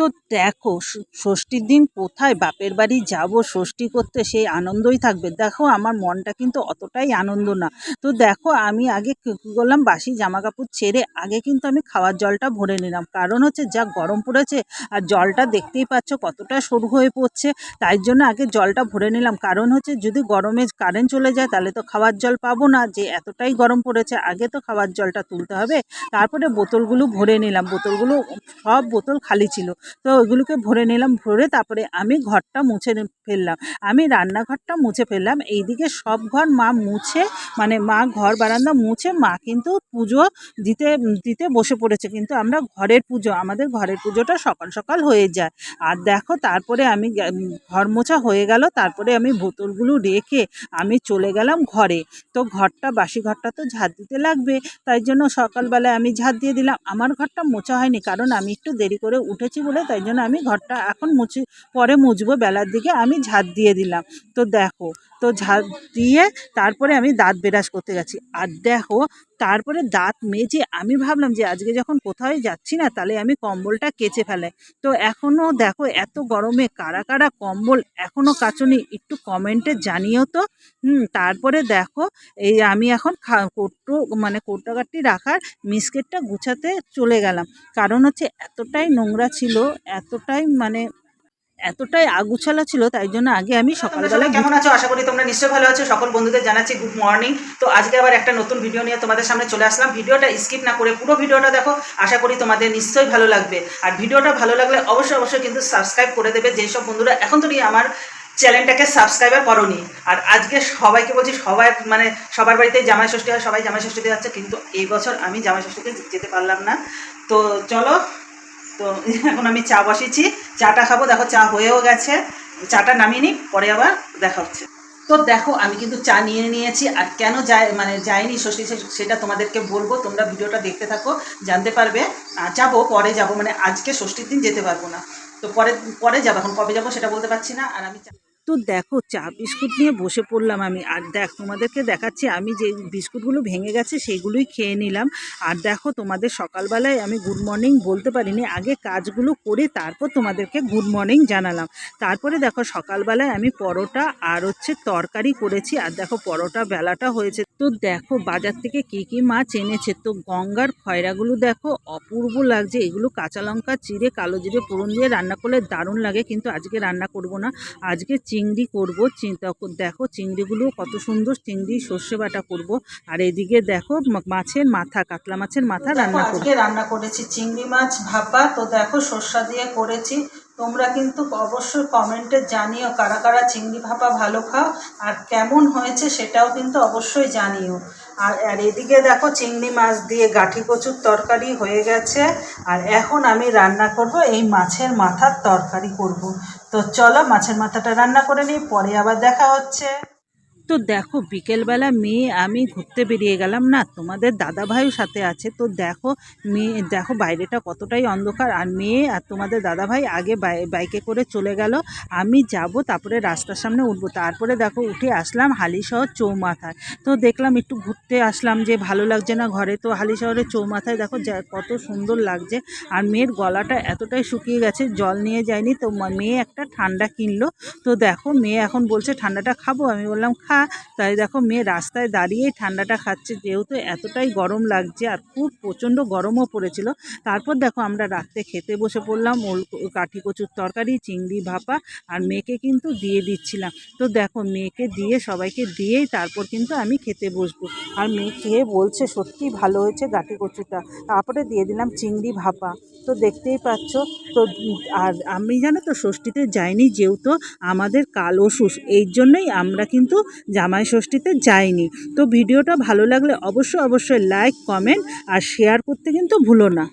তো দেখো ষষ্ঠীর দিন কোথায় বাপের বাড়ি যাব, ষষ্ঠী করতে সেই আনন্দই থাকবে। দেখো, আমার মনটা কিন্তু অতটাই আনন্দ না। তো দেখো, আমি আগে কি করলাম, বাসি জামা কাপড় ছেড়ে আগে কিন্তু আমি খাওয়ার জলটা ভরে নিলাম। কারণ হচ্ছে, যা গরম পড়েছে আর জলটা দেখতেই পাচ্ছ কতটা সরু হয়ে পড়ছে, তাই জন্য আগে জলটা ভরে নিলাম। কারণ হচ্ছে, যদি গরমে কারেন্ট চলে যায়, তাহলে তো খাওয়ার জল পাবো না। যে এতটাই গরম পড়েছে, আগে তো খাওয়ার জলটা তুলতে হবে। তারপরে বোতলগুলো ভরে নিলাম। বোতলগুলো, সব বোতল খালি ছিল। তো ওইগুলোকে ভরে নিলাম, ভরে তারপরে আমি ঘরটা মুছে ফেললাম। আমি রান্নাঘরটা মুছে ফেললাম। এইদিকে সব ঘর মা মুছে মানে মা ঘর বারান্দা মুছে, মা কিন্তু পুজো দিতে দিতে বসে পড়েছে। কিন্তু আমরা ঘরের পুজো, আমাদের ঘরের পুজোটা সকাল সকাল হয়ে যায়। আর দেখো তারপরে আমি ঘর মোছা হয়ে গেল। তারপরে আমি বোতলগুলো রেখে আমি চলে গেলাম ঘরে। তো ঘরটা, বাসি ঘরটা তো ঝাড় দিতে লাগবে। তাই জন্য সকালবেলায় আমি ঝাড় দিয়ে দিলাম। আমার ঘরটা মোছা হয়নি। কারণ আমি একটু দেরি করে উঠেছি বলে তাই জন্য আমি ঘরটা এখন মুছি, পরে মুছবো, বেলার দিকে আমি ঝাঁট দিয়ে দিলাম। তো দেখো, তো ঝাঁট দিয়ে তারপরে আমি দাঁত ব্রাশ করতে গেছি আর দেখো তারপরে দাঁত মেজে আমি ভাবলাম যে আজকে যখন কোথাও যাচ্ছি না, তাহলে আমি কম্বলটা কেচে ফেলাই তো এখনও দেখো এত গরমে কারা কারা কম্বল এখনও কাচুনি একটু কমেন্টে জানিও তো। হুম, তারপরে দেখো এই আমি এখন কোটো মানে কোটাকাটি রাখার মিসকেটটা গুছাতে চলে গেলাম। কারণ হচ্ছে এতটাই নোংরা ছিল, এতটাই মানে এতটাই আগুছালা ছিল তাই জন্য আগে আমি তোমরা সকালবেলা কেমন আছো? আশা করি তোমরা নিশ্চয়ই ভালো আছো। সকল বন্ধুদের জানাচ্ছি গুড মর্নিং তো আজকে আবার একটা নতুন ভিডিও নিয়ে তোমাদের সামনে চলে আসলাম। ভিডিওটা স্কিপ না করে পুরো ভিডিওটা দেখো। আশা করি তোমাদের নিশ্চয়ই ভালো লাগবে। আর ভিডিওটা ভালো লাগলে অবশ্যই অবশ্যই কিন্তু সাবস্ক্রাইব করে দেবে। যেসব বন্ধুরা এখন তো আমার চ্যানেলটাকে সাবস্ক্রাইবার করনি। আর আজকে সবাইকে বলছি সবাই মানে সবার বাড়িতেই জামাই ষষ্ঠী হয় সবাই জামাই ষষ্ঠীতে যাচ্ছে। কিন্তু এই বছর আমি জামাই ষষ্ঠীতে যেতে পারলাম না। তো চলো তো এখন আমি চা বসেছি, চাটা খাব, দেখো চা হয়েও গেছে। চাটা নামিয়ে নিই, পরে আবার দেখা হচ্ছে। তো দেখো, আমি কিন্তু চা নিয়ে নিয়েছি, আর কেন যায় মানে যায়নি ষষ্ঠী সেটা তোমাদেরকে বলব, তোমরা ভিডিওটা দেখতে থাকো, জানতে পারবে। যাব, পরে যাব মানে আজকে ষষ্ঠীর দিন যেতে পারব না। তো পরে পরে যাব, এখন কবে যাব সেটা বলতে পারছি না, আর আমি তো দেখো, চা বিস্কুট নিয়ে বসে পড়লাম আমি। আর দেখ, তোমাদেরকে দেখাচ্ছি, আমি যে বিস্কুটগুলো ভেঙে গেছে সেইগুলোই খেয়ে নিলাম। আর দেখো, তোমাদের সকালবেলায় আমি গুড মর্নিং বলতে পারিনি, আগে কাজগুলো করে তারপর তোমাদেরকে গুড মর্নিং জানালাম। তারপরে দেখো, সকালবেলায় আমি পরোটা আর হচ্ছে তরকারি করেছি। আর দেখো, পরোটা বেলাটা হয়েছে। তো দেখো, বাজার থেকে কী কী মাছ এনেছে? তো গঙ্গার খয়রাগুলো দেখো, অপূর্ব লাগছে। এগুলো কাঁচা লঙ্কা, চিড়ে, কালো জিরে, ফোড়ন দিয়ে রান্না করলে দারুণ লাগে। কিন্তু আজকে রান্না করব না। আজকে চিংড়ি করব। চিন্তা তখন দেখো চিংড়িগুলো কত সুন্দর চিংড়ি সর্ষে বাটা করব। আর এদিকে দেখো মাছের মাথা কাতলা মাছের মাথা রান্না আজকে রান্না করেছি চিংড়ি মাছ ভাপা। তো দেখো সর্ষা দিয়ে করেছি। তোমরা কিন্তু অবশ্যই কমেন্টে জানিও কারা কারা চিংড়ি ভাপা ভালো খাও। আর কেমন হয়েছে সেটাও কিন্তু অবশ্যই জানিও। আর আর এদিকে দেখো চিংড়ি মাছ দিয়ে গাঠি কচুর তরকারি হয়ে গেছে। আর এখন আমি রান্না করব এই মাছের মাথার তরকারি করব। তো চলো মাছের মাথাটা রান্না করে নিই, পরে আবার দেখা হচ্ছে। তো দেখো, বিকেলবেলা মেয়ে, আমি ঘুরতে বেরিয়ে গেলাম না, তোমাদের দাদা ভাইও সাথে আছে, তো দেখো, মেয়ে, দেখো বাইরেটা কতটাই অন্ধকার, আর মেয়ে আর তোমাদের দাদা ভাই আগে বাই- বাইকে করে চলে গেল, আমি যাব, তারপরে রাস্তার সামনে উঠবো, তারপরে দেখো উঠে আসলাম হালিশহর চৌমাথায়, তো দেখলাম একটু ঘুরতে আসলাম যে ভালো লাগছে না ঘরে, তো হালিশহরের চৌমাথায় দেখো কত সুন্দর লাগছে, আর মেয়ের গলাটা এতটাই শুকিয়ে গেছে, জল নিয়ে যায়নি, তো মেয়ে একটা ঠান্ডা কিনলো, তো দেখো মেয়ে এখন বলছে, ঠান্ডাটা খাব? আমি বললাম, খা তাই দেখো মেয়ে রাস্তায় দাঁড়িয়ে ঠান্ডাটা খাচ্ছে, যেহেতু এতটাই গরম লাগছে আর খুব প্রচণ্ড গরমও পড়েছিল। তারপর দেখো আমরা রাত্রে খেতে বসে পড়লাম, ওল কাঠি কচুর তরকারি, চিংড়ি ভাপা আর মেয়েকে কিন্তু দিয়ে দিচ্ছিলাম। তো দেখো মেয়েকে দিয়ে, সবাইকে দিয়েই তারপর কিন্তু আমি খেতে বসবো। আর মেয়ে খেয়ে বলছে, সত্যি ভালো হয়েছে গাঠি কচুটা। তারপরে দিয়ে দিলাম চিংড়ি ভাপা। তো দেখতেই পাচ্ছ, তো আর আমি জানো তো ষষ্ঠীতে যাইনি, যেহেতু আমাদের কাল ওষুধ এই জন্যই আমরা কিন্তু জামাই ষষ্ঠীতে যাইনি। তো ভিডিওটা ভালো লাগলে অবশ্যই অবশ্যই লাইক কমেন্ট আর শেয়ার করতে কিন্তু ভুলো না।